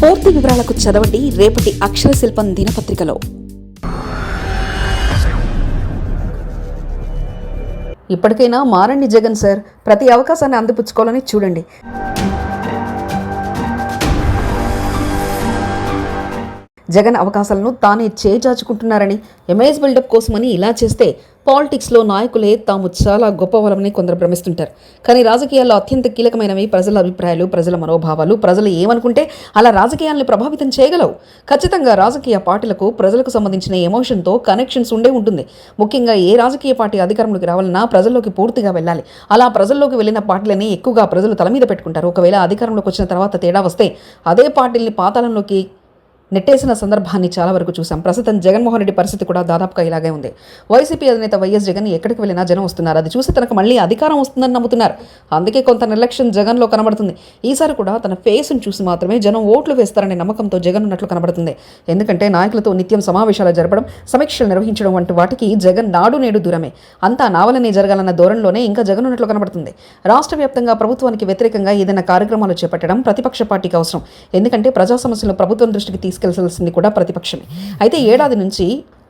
పూర్తి వివరాలకు చదవండి రేపటి అక్షర శిల్పం దినపత్రికలో. ఇప్పటికైనా మారండి జగన్ సార్ ప్రతి అవకాశాన్ని అందిపుచ్చుకోవాలని చూడండి. జగన్ అవకాశాలను తానే చేజాచుకుంటున్నారని ఎంఐఎస్ బిల్డప్ కోసమని ఇలా చేస్తే పాలిటిక్స్లో నాయకులే తాము చాలా గొప్పవలమని కొందరు భ్రమిస్తుంటారు. కానీ రాజకీయాల్లో అత్యంత కీలకమైనవి ప్రజల అభిప్రాయాలు ప్రజల మనోభావాలు. ప్రజలు ఏమనుకుంటే అలా రాజకీయాలను ప్రభావితం చేయగలవు. ఖచ్చితంగా రాజకీయ పార్టీలకు ప్రజలకు సంబంధించిన ఎమోషన్తో కనెక్షన్స్ ఉండే ఉంటుంది. ముఖ్యంగా ఏ రాజకీయ పార్టీ అధికారంలోకి రావాలన్నా ప్రజల్లోకి పూర్తిగా వెళ్ళాలి. అలా ప్రజల్లోకి వెళ్ళిన పార్టీలని ఎక్కువగా ప్రజలు తల మీద పెట్టుకుంటారు. ఒకవేళ అధికారంలోకి వచ్చిన తర్వాత తేడా వస్తే అదే పార్టీల్ని పాతాళంలోకి నెట్టేసిన సందర్భాన్ని చాలా వరకు చూసాం ప్రస్తుతం జగన్మోహన్ రెడ్డి పరిస్థితి కూడా దాదాపుగా ఇలాగే ఉంది. వైసీపీ అధినేత వైఎస్ జగన్ ఎక్కడికి వెళ్ళినా జనం వస్తున్నారు. అది చూసి తనకు మళ్ళీ అధికారం వస్తుందని నమ్ముతున్నారు. అందుకే కొంత నిర్లక్ష్యం జగన్లో కనబడుతుంది. ఈసారి కూడా తన ఫేస్ను చూసి మాత్రమే జనం ఓట్లు వేస్తారనే నమ్మకంతో జగన్ ఉన్నట్లు కనబడుతుంది. ఎందుకంటే నాయకులతో నిత్యం సమావేశాలు జరపడం సమీక్షలు నిర్వహించడం వంటి వాటికి జగన్ నాడు నేడు దూరమే. అంతా నావలనే జరగాలన్న ధోరణిలోనే ఇంకా జగన్ ఉన్నట్లు కనబడుతుంది. రాష్ట్ర వ్యాప్తంగా ప్రభుత్వానికి వ్యతిరేకంగా ఏదైనా కార్యక్రమాలు చేపట్టడం ప్రతిపక్ష పార్టీకి అవసరం. ఎందుకంటే ప్రజా సమస్యలు ప్రభుత్వం దృష్టికి తీసుకెళ్ళాల్సింది కూడా ప్రతిపక్షమే. అయితే ఏడాది నుంచి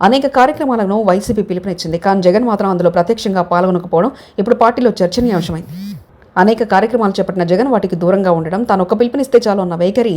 అనేక కార్యక్రమాలను వైసీపీ పిలుపునిచ్చింది. కానీ జగన్ మాత్రం అందులో ప్రత్యక్షంగా పాల్గొనకపోవడం ఇప్పుడు పార్టీలో చర్చనీయాంశమైంది. అనేక కార్యక్రమాలు చేపట్టిన జగన్ వాటికి దూరంగా ఉండడం తాను ఒక పిలుపునిస్తే చాలు అన్న వైఖరి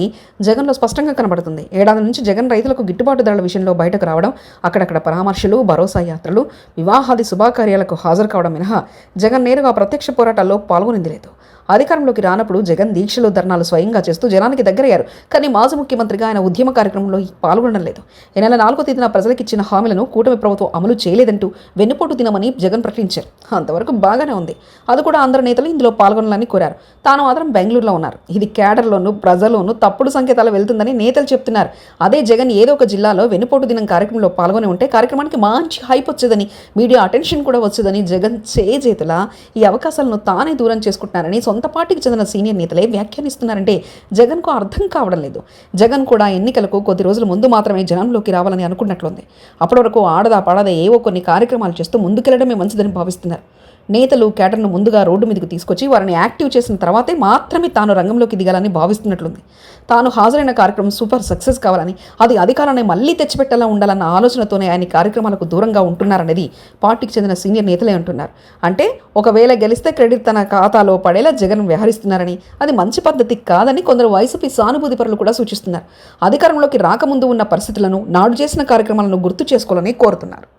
జగన్లో స్పష్టంగా కనబడుతుంది. ఏడాది నుంచి జగన్ రైతులకు గిట్టుబాటు ధరల విషయంలో బయటకు రావడం అక్కడక్కడ పరామర్శలు భరోసా యాత్రలు వివాహాది శుభాకార్యాలకు హాజరు కావడం మినహా జగన్ నేరుగా ప్రత్యక్ష పోరాటాల్లో పాల్గొనింది లేదు. అధికారంలోకి రానప్పుడు జగన్ దీక్షలు ధర్నాలు స్వయంగా చేస్తూ జనానికి దగ్గరయ్యారు. కానీ మాజీ ముఖ్యమంత్రిగా ఆయన ఉద్యమ కార్యక్రమంలో పాల్గొనడం లేదు. ఈ నెల నాలుగో తేదీన ప్రజలకు ఇచ్చిన హామీలను కూటమి ప్రభుత్వం అమలు చేయలేదంటూ వెన్నుపోటు దినమని జగన్ ప్రకటించారు. అంతవరకు బాగానే ఉంది. అది కూడా అందరు నేతలు ఇందులో పాల్గొనాలని కోరారు. తాను మాత్రం బెంగళూరులో ఉన్నారు. ఇది కేడర్లోనూ ప్రజల్లోనూ తప్పుడు సంకేతాలు వెళ్తుందని నేతలు చెప్తున్నారు. అదే జగన్ ఏదో ఒక జిల్లాలో వెన్నుపోటు దినం కార్యక్రమంలో పాల్గొని ఉంటే కార్యక్రమానికి మంచి హైప్ వచ్చేదని మీడియా అటెన్షన్ కూడా వచ్చేదని జగన్ చేజేతుల ఈ అవకాశాలను తానే దూరం చేసుకుంటున్నారని సొంత పార్టీకి చెందిన సీనియర్ నేతలే వ్యాఖ్యానిస్తున్నారంటే జగన్కు అర్థం కావడం లేదు. జగన్ కూడా ఎన్నికలకు కొద్ది రోజుల ముందు మాత్రమే జనంలోకి రావాలని అనుకున్నట్లుంది. అప్పటి వరకు ఆడదా పడదా ఏవో కొన్ని కార్యక్రమాలు చేస్తూ ముందుకెళ్ళడమే మంచిదని భావిస్తున్నారు. నేతలు కేటర్ను ముందుగా రోడ్డు మీదకు తీసుకొచ్చి వారిని యాక్టివ్ చేసిన తర్వాతే మాత్రమే తాను రంగంలోకి దిగాలని భావిస్తున్నట్లుంది. తాను హాజరైన కార్యక్రమం సూపర్ సక్సెస్ కావాలని అది అధికారాన్ని మళ్ళీ తెచ్చిపెట్టేలా ఉండాలన్న ఆలోచనతోనే ఆయన కార్యక్రమాలకు దూరంగా ఉంటున్నారనేది పార్టీకి చెందిన సీనియర్ నేతలే అంటున్నారు. అంటే ఒకవేళ గెలిస్తే క్రెడిట్ తన ఖాతాలో పడేలా జగన్ వ్యవహరిస్తున్నారని అది మంచి పద్ధతి కాదని కొందరు వైసీపీ సానుభూతి పరులు కూడా సూచిస్తున్నారు. అధికారంలోకి రాకముందు ఉన్న పరిస్థితులను నాడు చేసిన కార్యక్రమాలను గుర్తు చేసుకోవాలని కోరుతున్నారు.